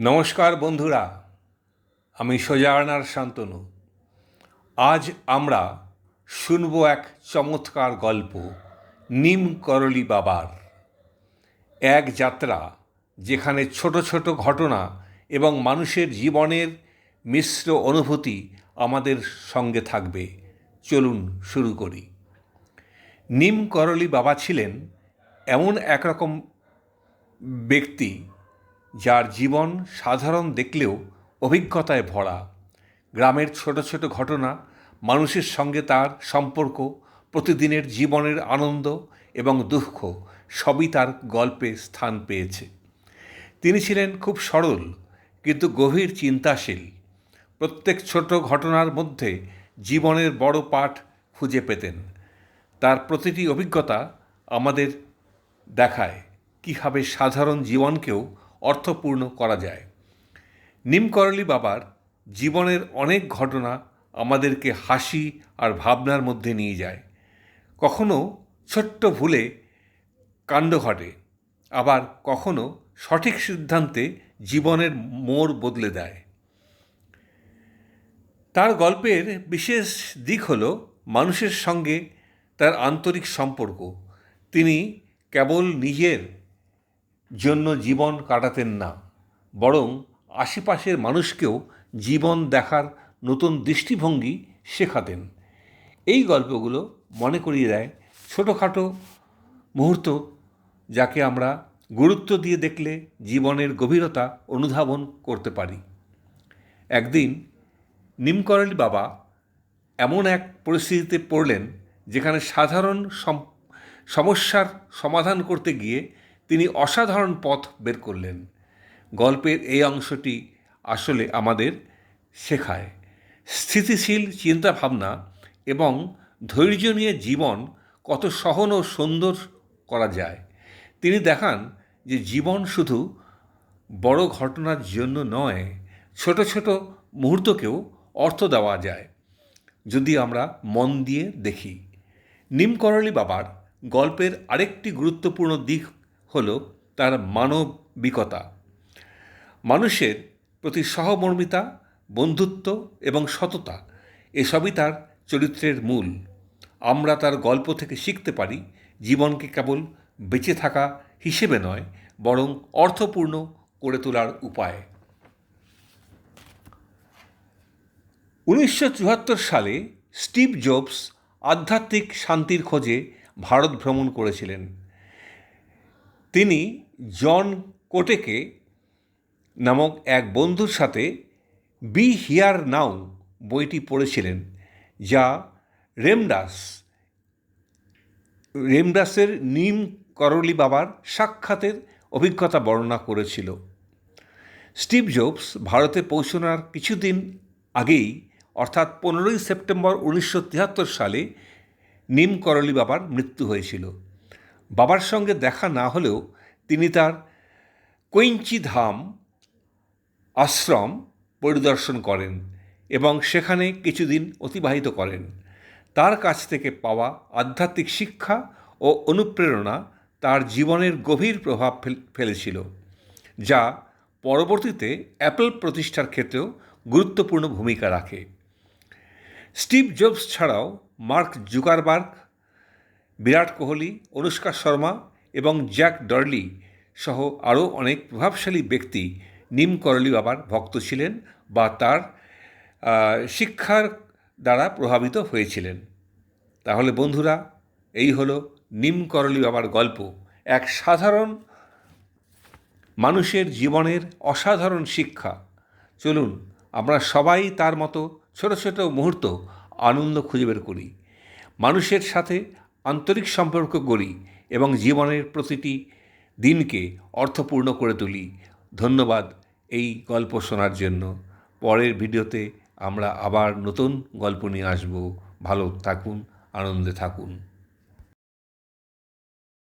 নমস্কার বন্ধুরা, আমি সোজানার শান্তনু। আজ আমরা শুনব এক চমৎকার গল্প, নিম করলি বাবার। এক যাত্রা যেখানে ছোট ছোট ঘটনা এবং মানুষের জীবনের মিশ্র অনুভূতি আমাদের সঙ্গে থাকবে। চলুন শুরু করি। নিম করলি বাবা ছিলেন এমন একরকম ব্যক্তি যার জীবন সাধারণ দেখলেও অভিজ্ঞতায় ভরা। গ্রামের ছোট ছোট ঘটনা, মানুষের সঙ্গে তার সম্পর্ক, প্রতিদিনের জীবনের আনন্দ এবং দুঃখ সবই তার গল্পে স্থান পেয়েছে। তিনি ছিলেন খুব সরল কিন্তু গভীর চিন্তাশীল। প্রত্যেক ছোট ঘটনার মধ্যে জীবনের বড় পাঠ খুঁজে পেতেন। তার প্রতিটি অভিজ্ঞতা আমাদের দেখায় কীভাবে সাধারণ জীবনকেও অর্থপূর্ণ করা যায়। নিমকরলি বাবার জীবনের অনেক ঘটনা আমাদেরকে হাসি আর ভাবনার মধ্যে নিয়ে যায়। কখনো ছোট্ট ভুলে কাণ্ড ঘটে, আবার কখনো সঠিক সিদ্ধান্তে জীবনের মোড় বদলে দেয়। তার গল্পের বিশেষ দিক হল মানুষের সঙ্গে তার আন্তরিক সম্পর্ক। তিনি কেবল নিজের জন্য জীবন কাটাতেন না, বরং আশেপাশের মানুষকেও জীবন দেখার নতুন দৃষ্টিভঙ্গি শেখাতেন। এই গল্পগুলো মনে করিয়ে দেয় ছোটোখাটো মুহূর্ত, যাকে আমরা গুরুত্ব দিয়ে দেখলে জীবনের গভীরতা অনুধাবন করতে পারি। একদিন নিমকরলি বাবা এমন এক পরিস্থিতিতে পড়লেন, যেখানে সাধারণ সমস্যার সমাধান করতে গিয়ে তিনি অসাধারণ পথ বের করলেন। গল্পের এই অংশটি আসলে আমাদের শেখায়। স্থিতিশীল চিন্তাভাবনা এবং ধৈর্য নিয়ে জীবন কত সহন ও সুন্দর করা যায়। তিনি দেখান যে জীবন শুধু বড় ঘটনার জন্য নয়, ছোট ছোট মুহূর্তকেও অর্থ দেওয়া যায়। যদি আমরা মন দিয়ে দেখি নিমকরলি বাবার গল্পের আরেকটি গুরুত্বপূর্ণ দিক হল তার মানবিকতা। মানুষের প্রতি সহমর্মিতা, বন্ধুত্ব এবং সততা, এসবই তার চরিত্রের মূল। আমরা তার গল্প থেকে শিখতে পারি, জীবনকে কেবল বেঁচে থাকা হিসেবে নয়, বরং অর্থপূর্ণ করে তোলার উপায়। উনিশশো চুয়াত্তর সালে স্টিভ জবস আধ্যাত্মিক শান্তির খোঁজে ভারত ভ্রমণ করেছিলেন। তিনি জন কোটেকে নামক এক বন্ধুর সাথে বি হিয়ার নাও বইটি পড়েছিলেন, যা রেমডাস, রেমডাসের নিম করলি বাবার সাক্ষাতের অভিজ্ঞতা বর্ণনা করেছিল। স্টিভ জোবস ভারতে পৌঁছানোর কিছুদিন আগেই, অর্থাৎ পনেরোই সেপ্টেম্বর উনিশশো তিয়াত্তর সালে, নিম করলি বাবার মৃত্যু হয়েছিল। বাবার সঙ্গে দেখা না হলেও তিনি তার কৈঞ্চি ধাম আশ্রম পরিদর্শন করেন এবং সেখানে কিছুদিন অতিবাহিত করেন। তার কাছ থেকে পাওয়া আধ্যাত্মিক শিক্ষা ও অনুপ্রেরণা তার জীবনের গভীর প্রভাব ফেলেছিল, যা পরবর্তীতে অ্যাপল প্রতিষ্ঠার ক্ষেত্রেও গুরুত্বপূর্ণ ভূমিকা রাখে। স্টিভ জবস ছাড়াও মার্ক জুকারবার্গ বিরাট কোহলি, অনুষ্কা শর্মা এবং জ্যাক ডরলি সহ আরও অনেক প্রভাবশালী ব্যক্তি নিম করলি বাবার ভক্ত ছিলেন বা তার শিক্ষার দ্বারা প্রভাবিত হয়েছিলেন। তাহলে বন্ধুরা, এই হলো নিম করলি বাবার গল্প। এক সাধারণ মানুষের জীবনের অসাধারণ শিক্ষা। চলুন, আমরা সবাই তার মতো ছোট ছোট মুহূর্ত আনন্দ খুঁজে বের করি। মানুষের সাথে আন্তরিক সম্পর্ক গড়ি এবং জীবনের প্রতিটি দিনকে অর্থপূর্ণ করে তুলি। ধন্যবাদ এই গল্প শোনার জন্য। পরের ভিডিওতে আমরা আবার নতুন গল্প নিয়ে আসব। ভালো থাকুন, আনন্দে থাকুন।